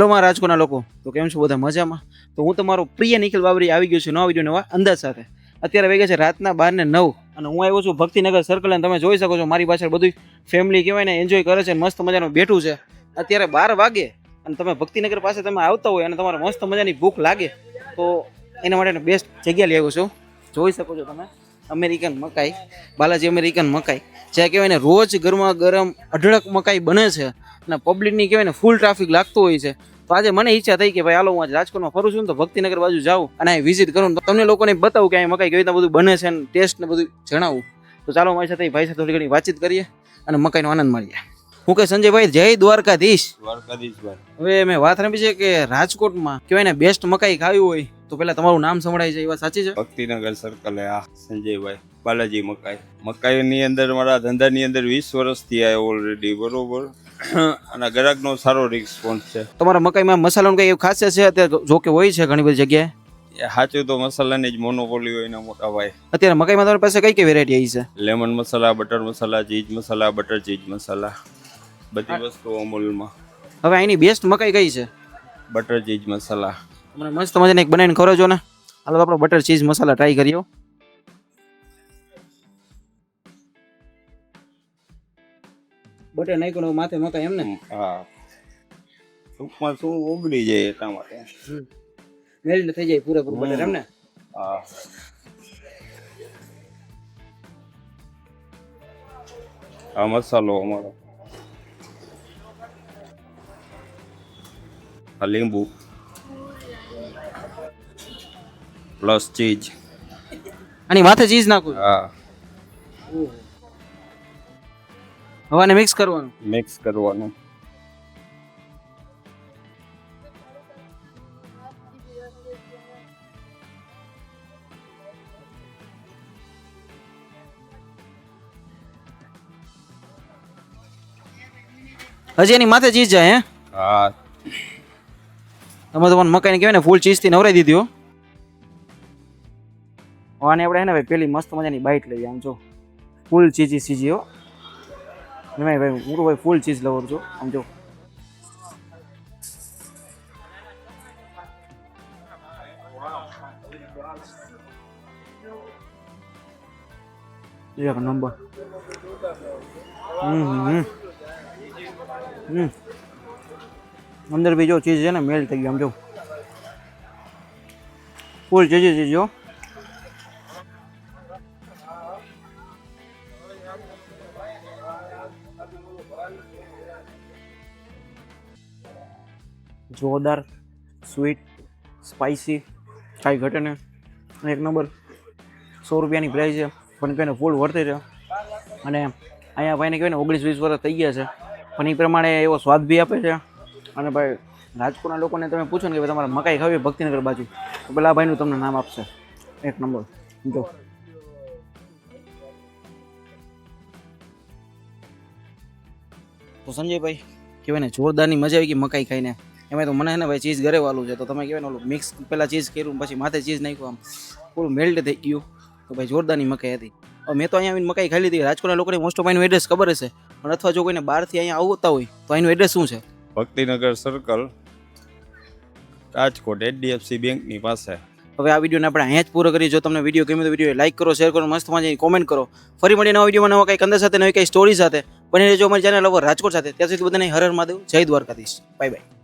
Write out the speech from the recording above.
Hello મારા રાજકોટના લોકો. તો કેમ છો બધા? મજામાં? તો હું તમારો પ્રિય નિખિલ બાબરી આવી ગયો છું નવા વીડિયો નવા અંદાજ સાથે. અત્યારે વાગ્યા છે રાતના બાર ને નવ અને હું આવ્યો છું ભક્તિનગર સર્કલ અને તમે જોઈ શકો છો મારી પાછળ બધું ફેમિલી કહેવાય ને એન્જોય કરે છે મસ્ત મજાનું બેઠું છે. અત્યારે બાર વાગે અને તમે ભક્તિનગર પાસે તમે આવતા હોય અને તમારે મસ્ત મજાની ભૂખ લાગે, તો એના માટે બેસ્ટ જગ્યા લઈ આવ્યો છું. જોઈ શકો છો તમે. અમેરિકન મકાઈ, બાલાજી અમેરિકન મકાઈ, જ્યાં કહેવાય ને રોજ ગરમા ગરમ અઢળક મકાઈ બને છે અને પબ્લિકની કહેવાય ને ફૂલ ટ્રાફિક લાગતું હોય છે. તો આજે મને ઈચ્છા થઈ કે ભાઈ હાલો હું આજે રાજકોટમાં ફરું છું ને તો ભક્તિનગર બાજુ જાઉં અને અહીં વિઝિટ કરું તો તમને લોકોને બતાવું કે અહીં મકાઈ કેવી રીતના બધું બને છે અને ટેસ્ટ ને બધું જણાવું. તો ચાલો મારી સાથે ભાઈ સાથે થોડી ઘણી વાતચીત કરીએ અને મકાઈનો આનંદ માણીએ. હું કે સંજયભાઈ જય દ્વારકાધીશ. દ્વારકાધીશભાઈ હવે મેં વાત રમી છે કે રાજકોટમાં કહેવાય ને બેસ્ટ મકાઈ ખાવી હોય તો પેલા તમારું નામ સંભળાય છે એ વાત સાચી છે? ભક્તિનગર સર્કલે આ સંજયભાઈ બાલાજી મકાઈ. મકાઈની અંદર મારા ધંધાની અંદર વીસ વર્ષથી આવ્યો ઓલરેડી બરોબર? અને ગ્રાહકનો સારો રિસ્પોન્સ છે. તમારા મકાઈમાં મસાલાનું કઈ એવું ખાસિયત છે? અત્યારે જો કે હોય છે ઘણી બધી જગ્યાએ. સાચું તો મસાલાની જ મોનોપોલી હોય એના મોટા ભાઈ. અત્યારે મકાઈમાં તમારી પાસે કઈ કઈ વેરાયટી આવી છે? Lemon masala butter masala cheese masala butter cheese masala. બધી વસ્તુ અમૂલમાં. હવે અહીંની બેસ્ટ મકાઈ કઈ છે? Butter cheese masala. મને મસ્ત મજાને એક બનાવીને ખવડાવજો ને. હાલો આપણો બટર ચીઝ મસાલા ટ્રાય કરીએ બટર નાખ્યું માથે મકાઈ એમ ને? હા. ટૂંકમાં શું ઓગળી જાય એટલા માટે. મેલ્ટ થઈ જાય પૂરેપૂરું બટર એમ ને? હા. આ મસાલો અમારો. લીંબુ પ્લસ ચીજ આની માથે ચીઝ નાખું? હા. હવે આને મિક્સ કરવાનું? મિક્સ કરવાનું. હજી એની માથે ચીઝ જાય હે? હા. તમે તો મને મકાઈને કહેવાય ને, ફૂલ ચીઝથી નવરાઈ દીધી હો. આને આપણે ને ભાઈ પેલી મસ્ત મજાની બાઇટ લઈએ, આમ જો. ફૂલ ચીઝી સીજી હો. ભાઈ ભાઈ, હું ભાઈ ફૂલ ચીઝ લવર છું, આમ જો. એક નંબર. હમ હમ હમ. અંદર બી જો ચીઝ છે ને મેલ થઈ ગયો આમ જો. ફૂલ ચીજી ચીજ જો. જોરદાર સ્વીટ સ્પાઇસી કાંઈ ઘટે ને. એક નંબર સો રૂપિયાની પ્રાઇસ છે. પણ કહીને ફૂલ વર્તે છે. અને અહીંયા ભાઈને કહેવાય ને ઓગણીસ વીસ વર્ષ થઈ ગયા છે. પણ એ પ્રમાણે એવો સ્વાદ બી આપે છે. અને ભાઈ, રાજકોટના લોકોને તમે પૂછો ને કે તમારે મકાઈ ખાવી ભક્તિનગર બાજુ, તો પેલા ભાઈનું તમને નામ આપશે. એક નંબર. જો. તો સંજયભાઈ, કહેવાય ને, જોરદારની મજા આવી ગઈ મકાઈ ખાઈને. એમાં તો મને ને ભાઈ ચીઝ ઘરે વાલું છે, તો તમે કહેવાય ને ઓલું મિક્સ પહેલાં ચીઝ કર્યું પછી માથે ચીઝ નાખ્યું આમ. પૂરું મેલ્ટ થઈ ગયું. તો ભાઈ જોરદારની મકાઈ હતી. મેં તો અહીંયા આવીને મકાઈ ખાઈ લીધી. રાજકોટના લોકોને મોસ્ટ ઓફ એનું એડ્રેસ ખબર હશે. પણ અથવા જો કોઈને બહારથી અહીંયા આવતા હોય, તો એનું એડ્રેસ શું છે? ભક્તિનગર સર્કલ રાજકોટ એચડીએફસી બેંકની પાસે. હવે આ વિડીયોને આપણે અહીંયા જ પૂરો કરીએ. જો તમને વીડિયો ગમ્યો તો વીડિયો લાઈક કરો શેર કરો મસ્ત મજા કોમેન્ટ કરો. ફરી મળીએ નવા વિડીયોમાં નવા કંઈક અંદર સાથે, નવી કંઈ સ્ટોરી સાથે. બની રહેજો અમારી ચેનલ over રાજકોટ સાથે. ત્યાં સુધી બધાને હર હર મહાદેવ. જય દ્વારકાધીશ. Bye bye